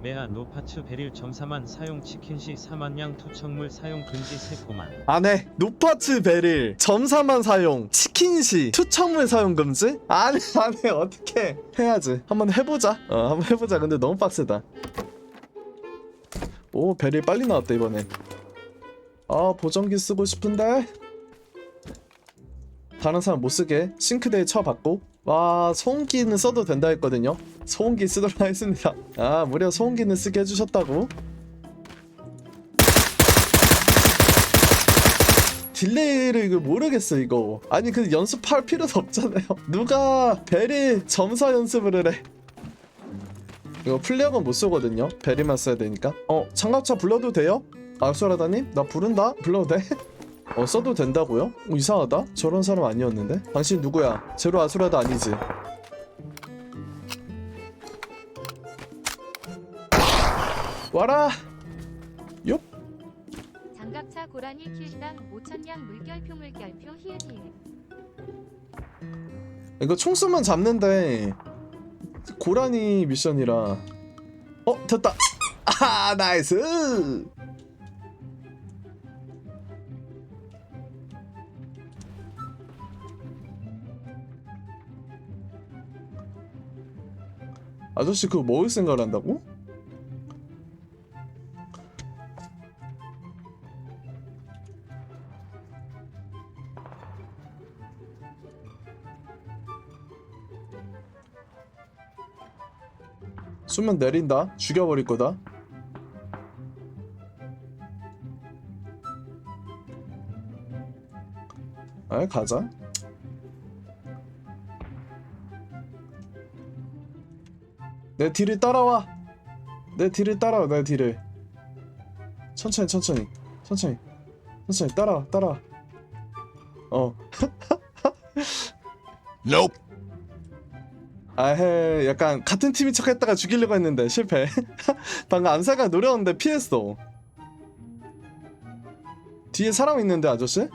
메아 노파츠 베릴 점사만 사용 치킨 시 사만냥 투척물 사용 금지 세포만 안 해 노파츠 베릴 점사만 사용 치킨 시 투척물 사용 금지? 안 해 안 해 어떻게 해야지? 한번 해보자. 어 한번 해보자. 근데 너무 빡세다. 오 베릴 빨리 나왔다 이번에. 아 보정기 쓰고 싶은데? 다른 사람 못 쓰게 싱크대에 쳐봤고 와 소음기는 써도 된다 했거든요. 소음기 쓰도록 하겠습니다. 아 무려 소음기는 쓰게 해주셨다고? 딜레이를 이거 모르겠어 이거. 아니 그 연습할 필요도 없잖아요. 누가 베리 점사 연습을 해 이거 플레어건 못 쏘거든요. 베리만 써야 되니까. 어 장갑차 불러도 돼요? 아수라다님? 나 부른다? 불러도 돼? 어 써도 된다고요? 어, 이상하다. 저런 사람 아니었는데? 당신 누구야? 제로 아수라다 아니지. 와라! 요 장갑차 고라니 킬당 5천냥 물결표 물결표 히읗히읗. 이거 총 쏘면 잡는데 고라니 미션이라. 어 됐다. 아 나이스 아저씨 그거 먹을 생각을 한다고? 수면 내린다. 죽여버릴 거다. 아 가자 내 뒤를 따라와. 내 뒤를 따라와 내 뒤를. 천천히 천천히 천천히 천천히. 따라와 따라와. 어. Nope. 아헤 약간 같은 팀인 척 했다가 죽이려고 했는데 실패. 방금 암살각 노렸는데 피했어. 뒤에 사람 있는데 아저씨?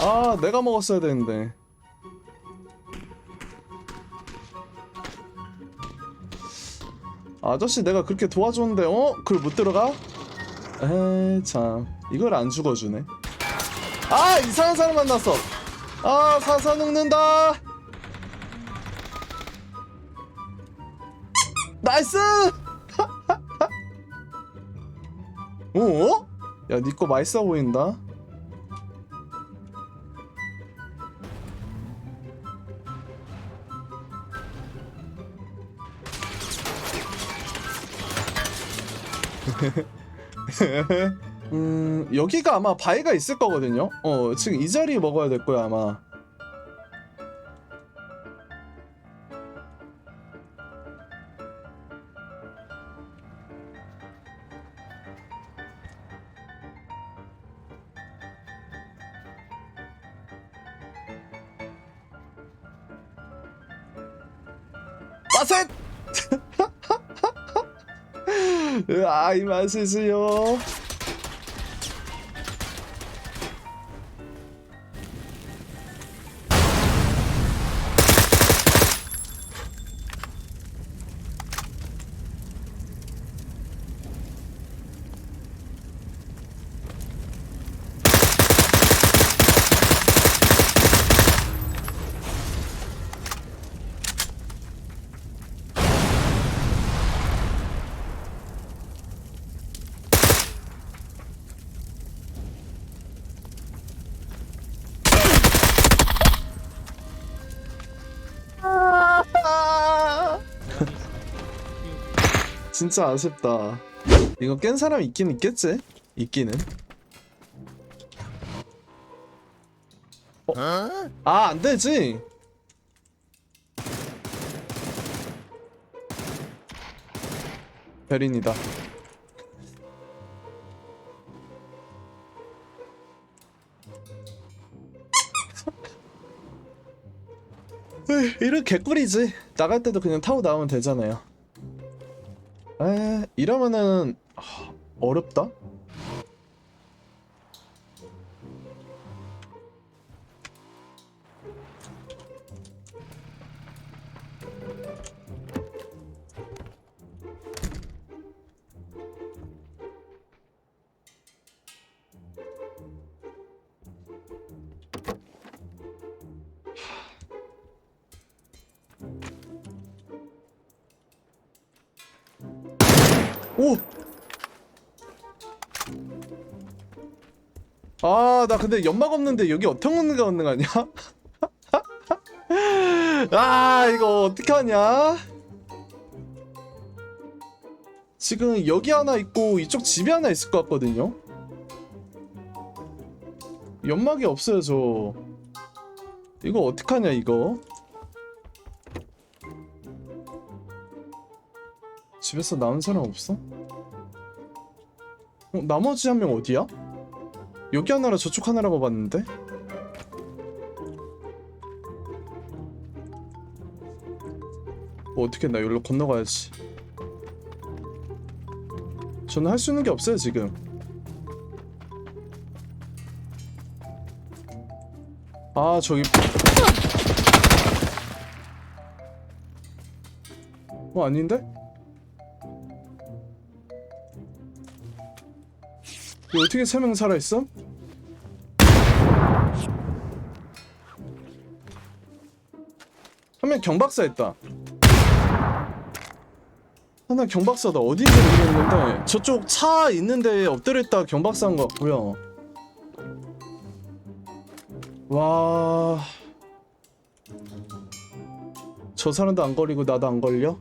아 내가 먹었어야 되는데 아저씨 내가 그렇게 도와줬는데 어? 그걸 못 들어가? 에이 참 이걸 안 죽어주네 아 이상한 사람 만났어 아 사사 녹는다 나이스 어? 야니거 맛있어 보인다 음 여기가 아마 바위가 있을 거거든요 어 지금 이 자리 먹어야 될 거야 아마 빠셋! 으아 이 맛이지요 진짜 아쉽다. 이거 깬 사람 있긴 있겠지? 있기는. 어? 아, 안 되지. 베린이다. 에이, 이런 개꿀이지. 나갈 때도 그냥 타고 나오면 되잖아요. 에 이러면은 하, 어렵다. 오! 아, 나 근데 연막 없는데 여기 어떻게 얻는 거 아니야? 아, 이거 어떻게 하냐? 지금 여기 하나 있고 이쪽 집에 하나 있을 것 같거든요. 연막이 없어요, 저. 이거 어떡하냐, 이거? 집에서 나온 사람 없어? 어, 나머지 한 명 어디야? 여기 하나라 저쪽 하나라고 봤는데? 뭐 어떻게 나 여기로 건너가야지 저는 할 수 있는 게 없어요 지금 아 저기 어 아닌데? 어떻게 세 명 살아있어? 한 명 경박사 했다. 하나 경박사다. 어디인지 모르겠는데. 저쪽 차 있는데 엎드려 있다 경박사인 것 같고요. 와... 저 사람도 안 걸리고 나도 안 걸려?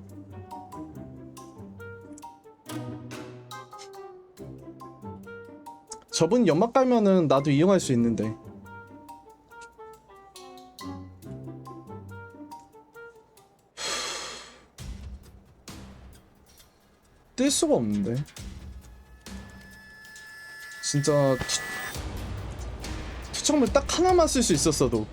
저분 연막 깔면은 나도 이용할 수 있는데. 뜰 수가 없는데. 진짜 투, 투척물 딱 하나만 쓸 수 있었어도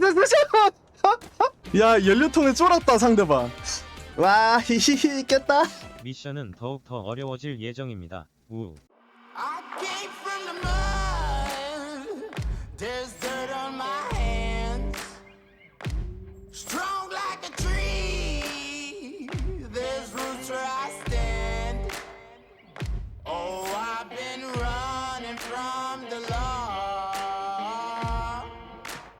야 연료통에 쫄았다 상대방 와 히히히 깼다 미션은 더욱 더 어려워질 예정입니다. 우. I came from the mud. There's